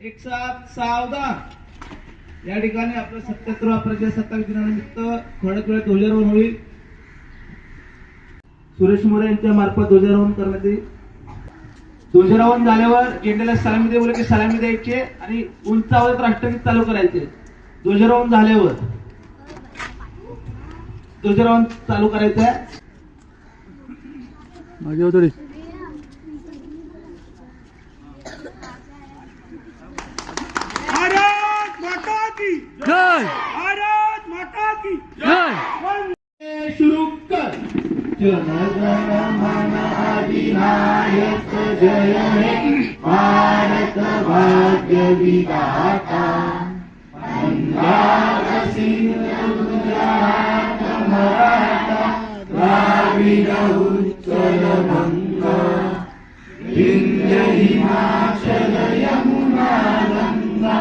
एक साथ सावधान. या ठिकाणी आपलं सत्याहत्तरवा प्रजासत्ताक दिनानिमित्त थोड्याच वेळात ध्वजारोहण होईल. सुरेश मोरे यांच्या मार्फत ध्वजारोहण करण्यात येईल. ध्वजारोहण झाल्यावर झेंड्याला सलामी दे बोले की सलामी द्यायची आणि उंचावर राष्ट्रगीत चालू करायचे. ध्वजारोहण झाल्यावर. ध्वजारोहण चालू करायचं आहे मागे थोडी भारत माता की जय भारत माता की जय शुरू कर जनगण मन अधिनायक जय हे भारत भाग्य विधाता पंजाब सिंधु गुजरात मराठा द्राविड उत्कल गंगा विंध्य हिमाचल यमुना गंगा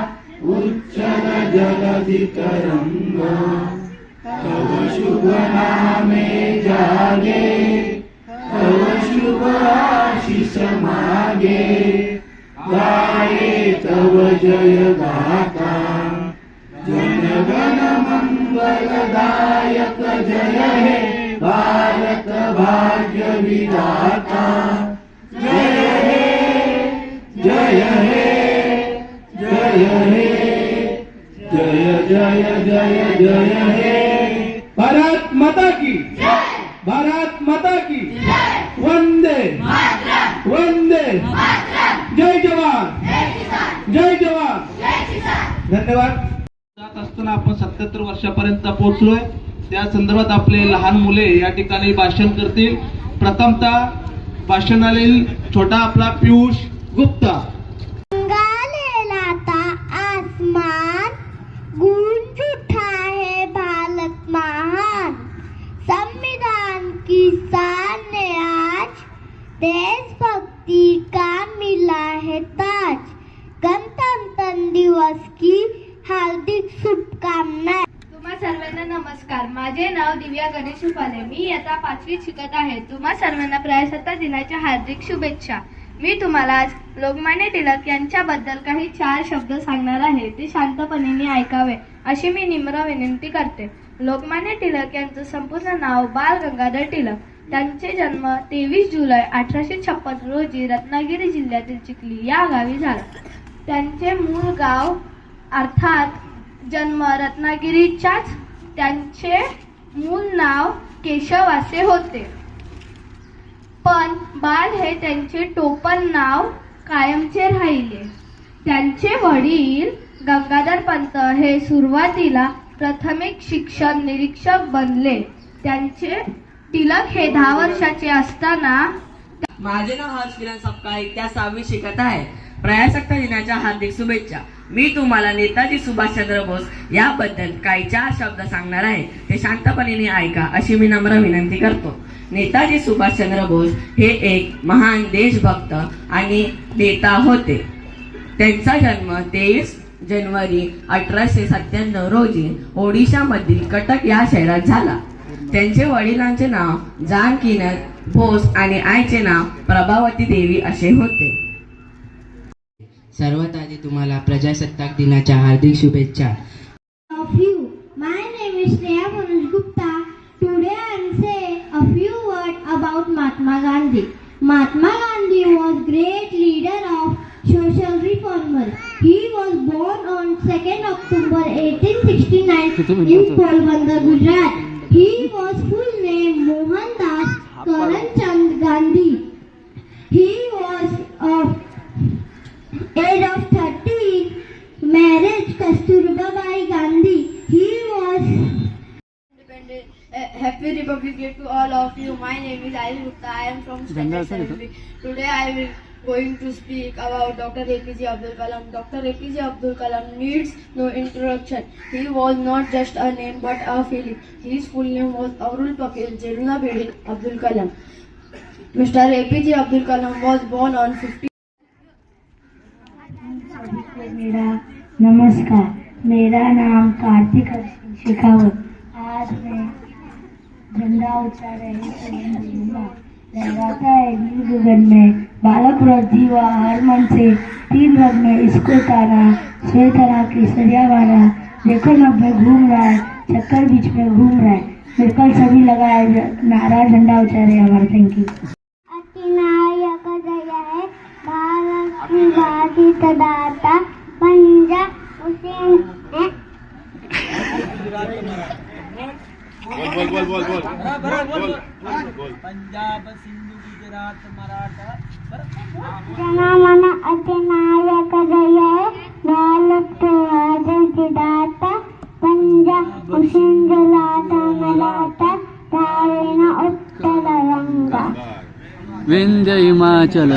उच्चल जगति तरंगा तव शुभ नामे जागे तव शुभ आशीष मागे गाये तव जय गाता. जनगण मंगलदायक जय हे भारत भाग्य विधाता. जय हे जय हे जय हे जय जय जय जय हे. भारत माता की भारत माता की वंदे वंदे। जय जवान। जय जवान। धन्यवाद। जात असताना आपण सत्याहत्तर वर्षापर्यंत पोहोचलोय. त्या संदर्भात आपले लहान मुले या ठिकाणी भाषण करतील. प्रथमतः भाषणातील छोटा आपला पियुष गुप्ता गंगा था आसमान गूंज उठा है भारत महान संविधान की शान ने आज देशभक्ति का मिला है ताज गणतंत्र दिवस की हार्दिक शुभकामनाएं तुम्हा सर्वांना नमस्कार प्रिया गणेश उपाले मी आता पाचवीत शिकत आहे. तुम्हा सर्वांना प्रजासत्ताक दिनाच्या हार्दिक शुभेच्छा. मी तुम्हाला आज लोकमान्य टिळक यांच्याबद्दल काही चार शब्द सांगणार आहे. ते शांतपणे ऐकावे अशी मी निम्र विनंती करते. लोकमान्य टिळक यांचं संपूर्ण नाव बाल गंगाधर टिळक त्यांचे जन्म तेवीस जुलै अठराशे छप्पन रोजी रत्नागिरी जिल्ह्यातील चिखली या गावी झाला. त्यांचे मूळ गाव अर्थात जन्म रत्नागिरीच्याच त्यांचे मूळ नाव केशव असे होते. पण बाल हे त्यांचे टोपण नाव कायमचे राहिले. त्यांचे वडील गंगाधर पंत हे सुरुवातीला प्राथमिक शिक्षण निरीक्षक बनले. त्यांचे तिलक हे दहा वर्षाचे असताना माझे नाव हर्ष किरण सपकाळ त्या सहावी शिकत आहे. प्रजासत्ताक दिनाच्या हार्दिक शुभेच्छा. मी तुम्हाला नेताजी सुभाषचंद्र बोस याबद्दल काही चार शब्द सांगणार आहे. ते शांतपणे ऐका अशी मी नम्र विनंती करतो. नेताजी सुभाषचंद्र बोस हे एक महान देशभक्त आणि नेता होते. त्यांचा जन्म तेवीस जानेवारी अठराशे सत्त्याण्णव रोजी ओडिशामधील कटक या शहरात झाला. त्यांचे वडिलांचे नाव जानकीनाथ बोस आणि आईचे नाव प्रभावती देवी असे होते. सर्वात आधी तुम्हाला प्रजासत्ताक दिनाच्या हार्दिक शुभेच्छा. Mahatma Gandhi Mahatma Gandhi was great leader of social reformer he was born on second October eighteen sixty nine बंदर Gujarat he was full name मोहनदासंद Gandhi he was a age of 13 marriage Kasturba Bai Gandhi. He was Independent, uh, happy Republic Day to all of you. My name is Ayush Gupta. I am from Standard 7B. Today I will going to speak about Dr. APJ Abdul Kalam. Dr. APJ Abdul Kalam needs no introduction. He was not just a name but a feeling. His full name was Aurul Pakil Jeruna Abdul Kalam. Mr. APJ Abdul Kalam was born on 15 को मेरा नमस्कार। मेरा नाम कार्तिक शेखावत। आज मैं झंडा ऊँचा रहे लहराता है नील गगन में बालक व्रजी व हर मन से तीन रंग में इसको तारा श्वेत हरा केसरिया वाला देखो नभ में घूम रहा है, चक्कर बीच में घूम रहा है। बिल्कुल सभी लगा है नारा झंडा उचारे हमारा थैंक यू महालक्ष्मी बाधित दाता पंजा उसी जनमन अधिनायक जय महालक्ष्मी दाता पंजा उसिंजलाता मलाता तारेण उत्तर रंगा विंध्य हिमाचल.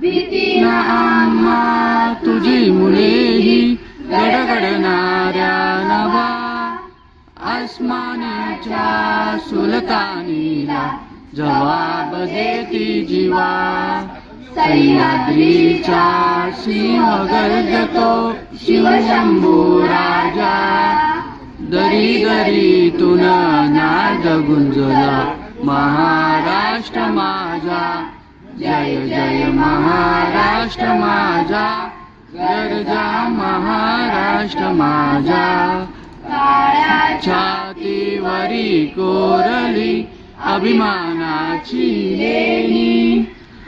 भीती आम्हा तुझी मुलेही गडगडणाऱ्या नवा आसमानीच्या सुलतानीला जवाब देती जीवा. सह्याद्रीचा सिंह गर्जतो शिवशंभू राजा. दरी दरीतून नाद गुंजला. महाराष्ट्र माझा. जय जय महाराष्ट्र माझा गरजा महाराष्ट्र माझा. छातीवरी कोरली अभिमानाची लेणी.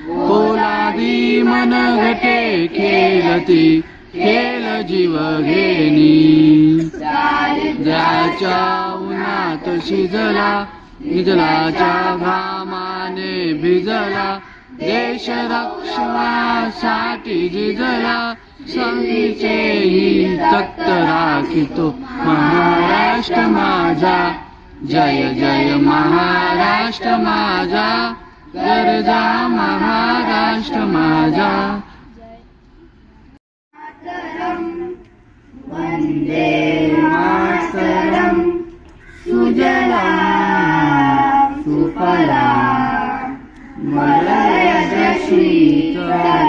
पोलादी मन घटे खेळती खेल जीव घेणी. ज्याच्या उन्हात शिजला निजलाच्या घामाने भिजला देश रक्षणासाठी जिजला संगीचेही तक्त राखितो. महाराष्ट्र माझा. जय जय महाराष्ट्र माझा. गरजा महाराष्ट्र माझा. मातरम. सुजला सुफला. Amen.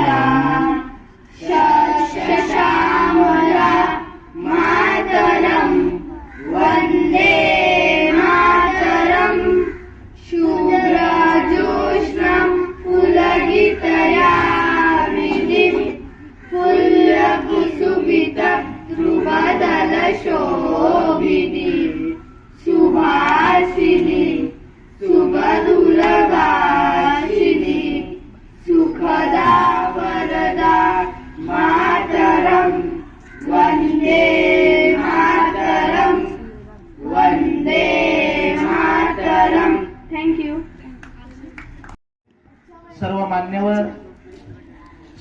सर्व मान्यवर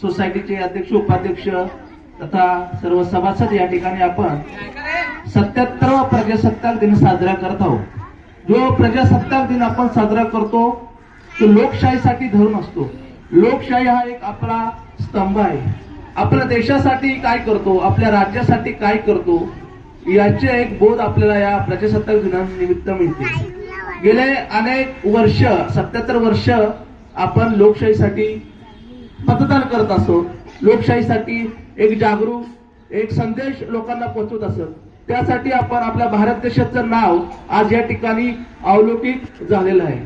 सोसायटीचे अध्यक्ष उपाध्यक्ष तथा सर्व सभासद या ठिकाणी आपण सत्याहत्तरवा प्रजासत्ताक दिन साजरा करत आहोत. जो प्रजासत्ताक दिन आपण साजरा करतो तो लोकशाहीसाठी धरून असतो. लोकशाही हा एक आपला स्तंभ आहे. आपल्या देशासाठी काय करतो आपल्या राज्यासाठी काय करतो याचे एक बोध आपल्याला या प्रजासत्ताक दिनानिमित्त मिळते. गेले अनेक वर्ष सत्याहत्तर वर्ष आपण लोकशाहीसाठी मतदान करत असो लोकशाहीसाठी एक जागरूक एक संदेश लोकांना पोहोचवत असत त्यासाठी आपण आपल्या भारत देशाचं नाव आज या ठिकाणी अवलोकित झालेलं आहे.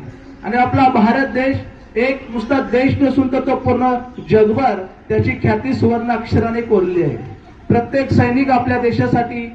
आणि आपला भारत देश एक नुसता देश नसून तर तो पूर्ण जगभर त्याची ख्याती सुवर्ण अक्षराने कोरली आहे. प्रत्येक सैनिक आपल्या देशासाठी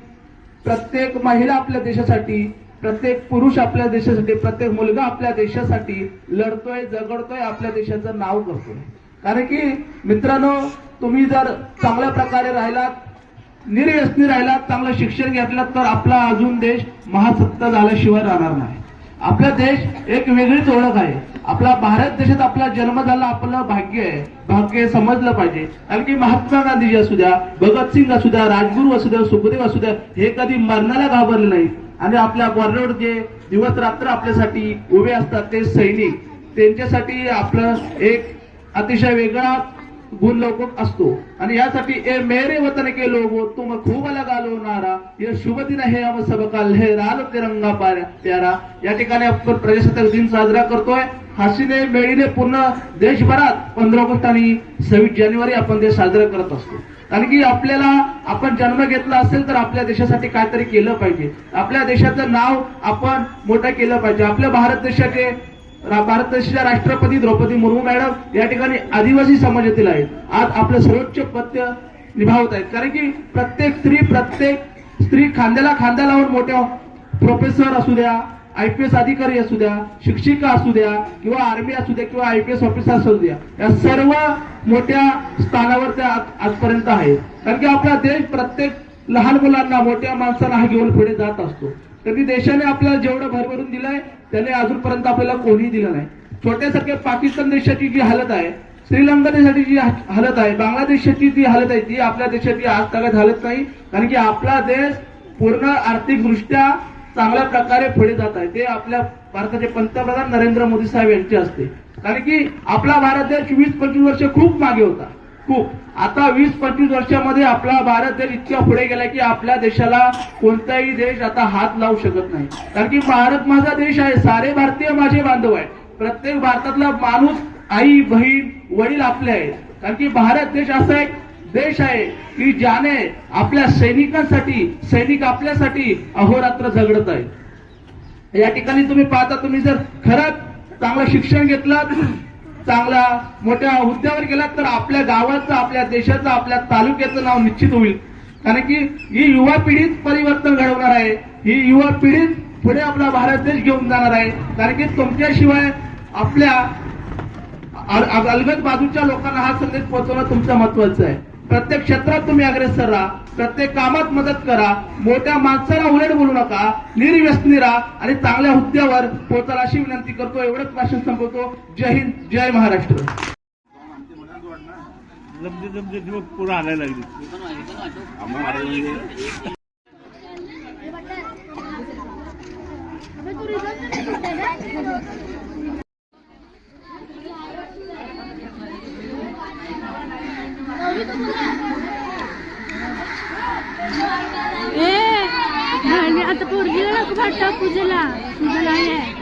प्रत्येक महिला आपल्या देशासाठी प्रत्येक पुरुष आपल्या देशासाठी प्रत्येक मुलगा आपल्या देशासाठी लढतोय झगडतोय आपल्या देशाचं नाव करतोय. कारण की मित्रांनो तुम्ही जर चांगल्या प्रकारे राहिलात निर्व्यसनी राहिलात चांगलं शिक्षण घेतलं तर आपला अजून देश महासत्ता झाल्याशिवाय राहणार नाही. आपला देश एक वेगळीच ओळख आहे. आपला भारत देशात आपला जन्म झाला आपलं भाग्य आहे. भाग्य समजलं पाहिजे. कारण की महात्मा गांधीजी असू द्या भगतसिंग असू द्या राजगुरू असू द्या सुखदेव असू द्या हे कधी मरणाला घाबरले नाही. आणि आपल्या बॉर्डरवर जे दिवस रात्र आपल्यासाठी उभे असतात ते सैनिक त्यांच्यासाठी आपलं एक अतिशय वेगळा गुण लवकर असतो. आणि यासाठी ए मेरे वतन के लोगो तुम खूप लगा लो नारा शुभ दिन हे हम सबका लहराल तिरंगा प्यारा. या ठिकाणी आपण प्रजासत्ताक दिन साजरा करतोय. हसीने मेळीने पूर्ण देशभरात पंधरा ऑगस्ट आणि सव्वीस जानेवारी आपण ते साजरा करत असतो. कारण की आपल्याला आपण जन्म घेतला असेल तर आपल्या देशासाठी काहीतरी केलं पाहिजे. आपल्या देशाचं नाव आपण मोठं केलं पाहिजे. आपल्या भारत देशाचे भारत देशाच्या राष्ट्रपती द्रौपदी मुर्मू मॅडम या ठिकाणी आदिवासी समाजातील आहेत. आज आपलं सर्वोच्च पत्य निभावत आहेत. कारण की प्रत्येक स्त्री प्रत्येक स्त्री खांद्याला खांदा लावून मोठ्या प्रोफेसर असू द्या आय पी एस अधिकारी असू द्या शिक्षिका असू द्या किंवा आर्मी असू द्या किंवा आय पी एस ऑफिसर असू द्या या सर्व मोठ्या स्थानावर त्या आजपर्यंत आहेत. कारण की आपला देश प्रत्येक लहान मुलांना मोठ्या माणसांना हा घेऊन पुढे जात असतो. कारण देशाने आपल्याला जेवढं भरभरून दिलंय त्याने अजूनपर्यंत आपल्याला कोणीही दिलं नाही. छोट्यासारख्या पाकिस्तान देशाची जी हालत आहे श्रीलंका देशाची जी हालत आहे बांगलादेशाची जी हालत आहे ती आपल्या देशाची आज तागत हालत नाही कारण की आपला देश पूर्ण आर्थिकदृष्ट्या चांगल्या प्रकारे पुढे जात आहे. ते आपल्या भारताचे पंतप्रधान नरेंद्र मोदी साहेब यांचे असते. कारण की आपला भारत देश वीस पंचवीस वर्ष खूप मागे होता. खूप. आता वीस पंचवीस वर्षामध्ये आपला भारत देश इतक्या पुढे गेला की आपल्या देशाला कोणताही देश आता हात लावू शकत नाही. कारण की भारत माझा देश आहे सारे भारतीय माझे बांधव आहे प्रत्येक भारतातला माणूस आई बहीण वडील आपले आहेत. कारण की भारत देश असा एक देश आहे की ज्याने आपल्या सैनिकांसाठी सैनिक आपल्यासाठी अहोरात्र झगडत आहे या ठिकाणी तुम्ही पाहता तुम्ही जर खरंच चांगलं शिक्षण घेतलं चांगला मोठ्या हुद्द्यावर गेलात तर आपल्या गावाचं आपल्या देशाचं आपल्या तालुक्याचं नाव निश्चित होईल. कारण की ही युवा पिढीच परिवर्तन घडवणार आहे. ही युवा पिढीच पुढे आपला भारत देश घेऊन जाणार आहे. कारण की तुमच्याशिवाय आपल्या अलगद बाजूच्या लोकांना हा संदेश पोहोचवणं तुमचं महत्वाचं आहे. प्रत्येक क्षेत्रात तुम्ही अग्रेसर राहा प्रत्येक कामात मदत करा मोठ्या माणसाला उलट बोलू नका निर्व्यसनी राहा आणि चांगल्या हुद्द्यावर पोहोचायला अशी विनंती करतो. एवढंच भाषण संपवतो. जय हिंद जय महाराष्ट्र. लब्ध पुढे आणायला लागली. आता पोरगीला नको फाटा पूजेला तुझं नाही आहे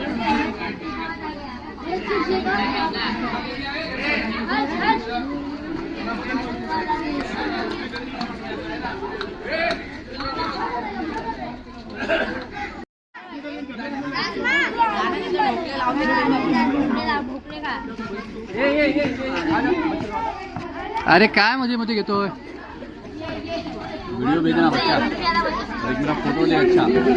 अरे काय मध्ये मध्ये घेतोय? व्हिडिओ भेजना बच्चा. फोटो दे अच्छा.